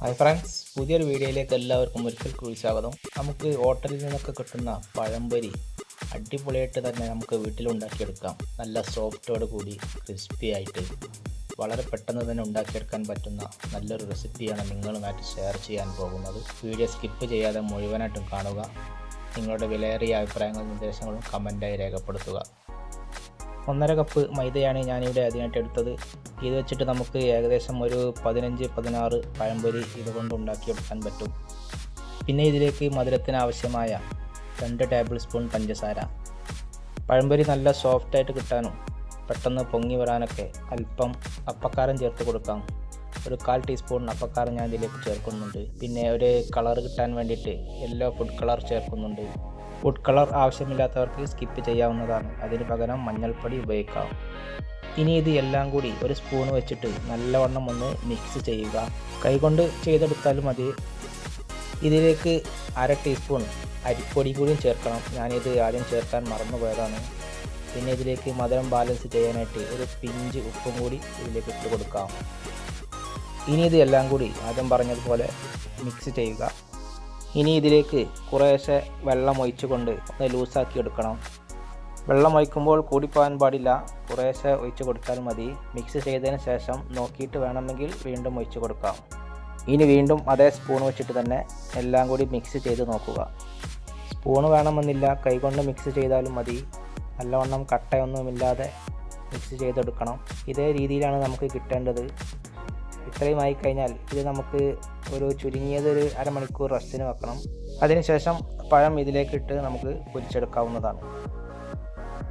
Hi friends പുതിയൊരു വീഡിയോയിലേക്ക് എല്ലാവർക്കും ഒരിക്കൽ കൂടി സ്വാഗതം. നമുക്ക് ഹോട്ടലിൽ നിന്നൊക്കെ കിട്ടുന്ന പഴംപൊരി അടിപൊളിയായിട്ട് തന്നെ നമുക്ക് വീട്ടിലുണ്ടാക്കിയെടുക്കാം. നല്ല സോഫ്റ്റോട് കൂടി ക്രിസ്പി ആയിട്ട് വളരെ പെട്ടെന്ന് തന്നെ ഉണ്ടാക്കിയെടുക്കാൻ പറ്റുന്ന നല്ലൊരു റെസിപ്പിയാണ് നിങ്ങളുമായിട്ട് ഷെയർ ചെയ്യാൻ പോകുന്നത്. വീഡിയോ സ്കിപ്പ് ചെയ്യാതെ മുഴുവനായിട്ടും കാണുക. നിങ്ങളുടെ വിലയേറിയ അഭിപ്രായങ്ങളും നിർദ്ദേശങ്ങളും കമന്റായി രേഖപ്പെടുത്തുക. ഒന്നര കപ്പ് മൈദയാണ് ഞാനിവിടെ അതിനായിട്ട് എടുത്തത്. ഇത് വെച്ചിട്ട് നമുക്ക് ഏകദേശം ഒരു പതിനഞ്ച് പതിനാറ് പഴംപൊരി ഇതുകൊണ്ട് ഉണ്ടാക്കിയെടുക്കാൻ പറ്റും. പിന്നെ ഇതിലേക്ക് മധുരത്തിന് ആവശ്യമായ രണ്ട് ടേബിൾ സ്പൂൺ പഞ്ചസാര. പഴംപൊരി നല്ല സോഫ്റ്റായിട്ട് കിട്ടാനും പെട്ടെന്ന് പൊങ്ങി വരാനൊക്കെ അല്പം അപ്പക്കാരം ചേർത്ത് കൊടുക്കാം. ഒരു കാൽ ടീസ്പൂൺ അപ്പക്കാരം ഞാൻ ഇതിലേക്ക് ചേർക്കുന്നുണ്ട്. പിന്നെ ഒരു കളർ കിട്ടാൻ വേണ്ടിയിട്ട് യെല്ലോ ഫുഡ് കളർ ചേർക്കുന്നുണ്ട്. ഫുഡ് കളർ ആവശ്യമില്ലാത്തവർക്ക് സ്കിപ്പ് ചെയ്യാവുന്നതാണ്. അതിന് പകരം മഞ്ഞൾപ്പൊടി ഉപയോഗിക്കാം. ഇനി ഇത് എല്ലാം കൂടി ഒരു സ്പൂൺ വെച്ചിട്ട് നല്ലവണ്ണം ഒന്ന് മിക്സ് ചെയ്യുക. കൈകൊണ്ട് ചെയ്തെടുത്താലും മതി. ഇതിലേക്ക് അര ടീസ്പൂൺ അരിപ്പൊടി കൂടിയും ചേർക്കണം. ഞാനിത് ആദ്യം ചേർക്കാൻ മറന്നുപോയതാണ്. പിന്നെ ഇതിലേക്ക് മധുരം ബാലൻസ് ചെയ്യാനായിട്ട് ഒരു പിഞ്ച് ഉപ്പും കൂടി ഇതിലേക്ക് ഇട്ട് കൊടുക്കാം. ഇനി ഇത് എല്ലാം കൂടി ആദ്യം പറഞ്ഞതുപോലെ മിക്സ് ചെയ്യുക. ഇനി ഇതിലേക്ക് കുറേശ്ശെ വെള്ളം ഒഴിച്ചുകൊണ്ട് ഒന്ന് ലൂസാക്കി എടുക്കണം. വെള്ളം ഒഴിക്കുമ്പോൾ കൂടിപ്പോകാൻ പാടില്ല. കുറേശ്ശെ ഒഴിച്ചു കൊടുത്താൽ മതി. മിക്സ് ചെയ്തതിന് ശേഷം നോക്കിയിട്ട് വേണമെങ്കിൽ വീണ്ടും ഒഴിച്ചു കൊടുക്കാം. ഇനി വീണ്ടും അതേ സ്പൂൺ വെച്ചിട്ട് തന്നെ എല്ലാം കൂടി മിക്സ് ചെയ്ത് നോക്കുക. സ്പൂൺ വേണമെന്നില്ല. കൈകൊണ്ട് മിക്സ് ചെയ്താലും മതി. നല്ലവണ്ണം കട്ടയൊന്നുമില്ലാതെ മിക്സ് ചെയ്തെടുക്കണം. ഇതേ രീതിയിലാണ് നമുക്ക് കിട്ടേണ്ടത്. ഇത്രയും ആയി കഴിഞ്ഞാൽ ഇത് നമുക്ക് ഒരു ചുരുങ്ങിയത് ഒരു അരമണിക്കൂർ റെസ്റ്റിന് വെക്കണം. അതിനുശേഷം പഴം ഇതിലേക്കിട്ട് നമുക്ക് പൊരിച്ചെടുക്കാവുന്നതാണ്.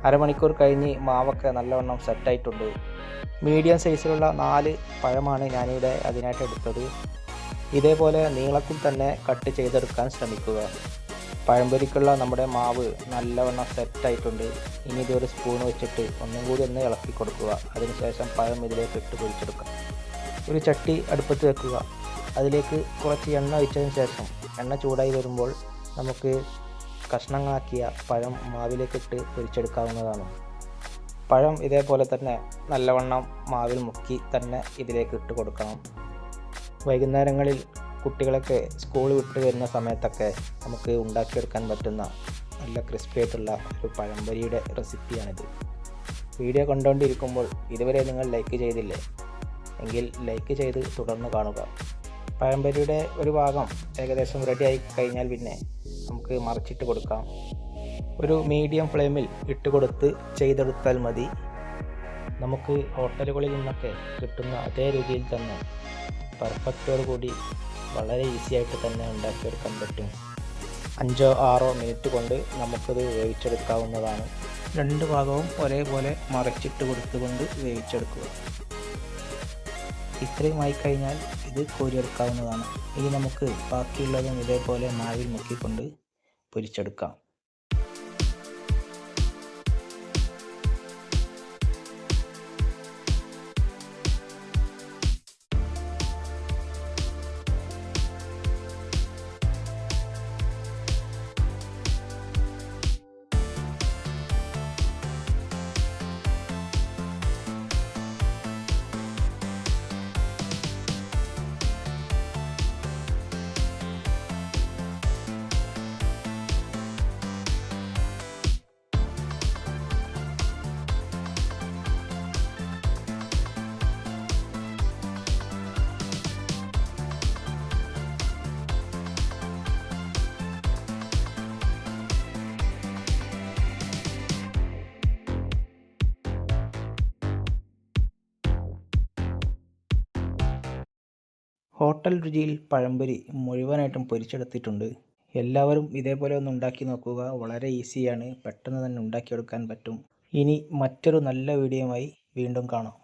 അരമണിക്കൂർ കഴിഞ്ഞ് മാവൊക്കെ നല്ലവണ്ണം സെറ്റായിട്ടുണ്ട്. മീഡിയം സൈസിലുള്ള നാല് പഴമാണ് ഞാനിവിടെ അതിനായിട്ട് എടുത്തത്. ഇതേപോലെ നീളത്തിൽ തന്നെ കട്ട് ചെയ്തെടുക്കാൻ ശ്രമിക്കുക. പഴംപൊരിക്കുള്ള നമ്മുടെ മാവ് നല്ലവണ്ണം സെറ്റായിട്ടുണ്ട്. ഇനി ഇതൊരു സ്പൂൺ വെച്ചിട്ട് ഒന്നും കൂടി ഒന്ന് ഇളക്കി കൊടുക്കുക. അതിനുശേഷം പഴം ഇതിലേക്ക് ഇട്ട് പൊരിച്ചെടുക്കാം. ഒരു ചട്ടി അടുപ്പത്ത് വെക്കുക. അതിലേക്ക് കുറച്ച് എണ്ണ ഒഴിച്ചതിന് ശേഷം എണ്ണ ചൂടായി വരുമ്പോൾ നമുക്ക് കഷ്ണങ്ങളാക്കിയ പഴം മാവിലേക്ക് ഇട്ട് പൊരിച്ചെടുക്കാവുന്നതാണ്. പഴം ഇതേപോലെ തന്നെ നല്ലവണ്ണം മാവിൽ മുക്കി തന്നെ ഇതിലേക്ക് ഇട്ട് കൊടുക്കണം. വൈകുന്നേരങ്ങളിൽ കുട്ടികളൊക്കെ സ്കൂൾ വിട്ട് വരുന്ന സമയത്തൊക്കെ നമുക്ക് ഉണ്ടാക്കിയെടുക്കാൻ പറ്റുന്ന നല്ല ക്രിസ്പി ആയിട്ടുള്ള ഒരു പഴംപൊരിയുടെ റെസിപ്പിയാണിത്. വീഡിയോ കണ്ടുകൊണ്ടിരിക്കുമ്പോൾ ഇതുവരെ നിങ്ങൾ ലൈക്ക് ചെയ്തില്ലേ? എങ്കിൽ ലൈക്ക് ചെയ്ത് തുടർന്ന് കാണുക. പഴംപരിയുടെ ഒരു ഭാഗം ഏകദേശം റെഡി ആയി കഴിഞ്ഞാൽ പിന്നെ നമുക്ക് മറിച്ചിട്ട് കൊടുക്കാം. ഒരു മീഡിയം ഫ്ലെയിമിൽ ഇട്ട് കൊടുത്ത് ചെയ്തെടുത്താൽ മതി. നമുക്ക് ഹോട്ടലുകളിൽ നിന്നൊക്കെ കിട്ടുന്ന അതേ രീതിയിൽ തന്നെ പെർഫെക്റ്റോട് കൂടി വളരെ ഈസി ആയിട്ട് തന്നെ ഉണ്ടാക്കിയെടുക്കാൻ പറ്റും. അഞ്ചോ ആറോ മിനിറ്റ് കൊണ്ട് നമുക്കത് വേവിച്ചെടുക്കാവുന്നതാണ്. രണ്ട് ഭാഗവും ഒരേപോലെ മറിച്ചിട്ട് കൊടുത്തുകൊണ്ട് വേവിച്ചെടുക്കുക. ഇത്രയും ആയിക്കഴിഞ്ഞാൽ ഇത് കോരിയെടുക്കാവുന്നതാണ്. ഇനി നമുക്ക് ബാക്കിയുള്ളതും ഇതേപോലെ മാവിൽ മുക്കിക്കൊണ്ട് പൊരിച്ചെടുക്കാം. ഹോട്ടൽ രുചിയിൽ പഴംപൊരി മുഴുവനായിട്ടും പൊരിച്ചെടുത്തിട്ടുണ്ട്. എല്ലാവരും ഇതേപോലെ ഒന്ന് ഉണ്ടാക്കി നോക്കുക. വളരെ ഈസിയാണ്. പെട്ടെന്ന് തന്നെ ഉണ്ടാക്കിയെടുക്കാൻ പറ്റും. ഇനി മറ്റൊരു നല്ല വീഡിയോയുമായി വീണ്ടും കാണാം.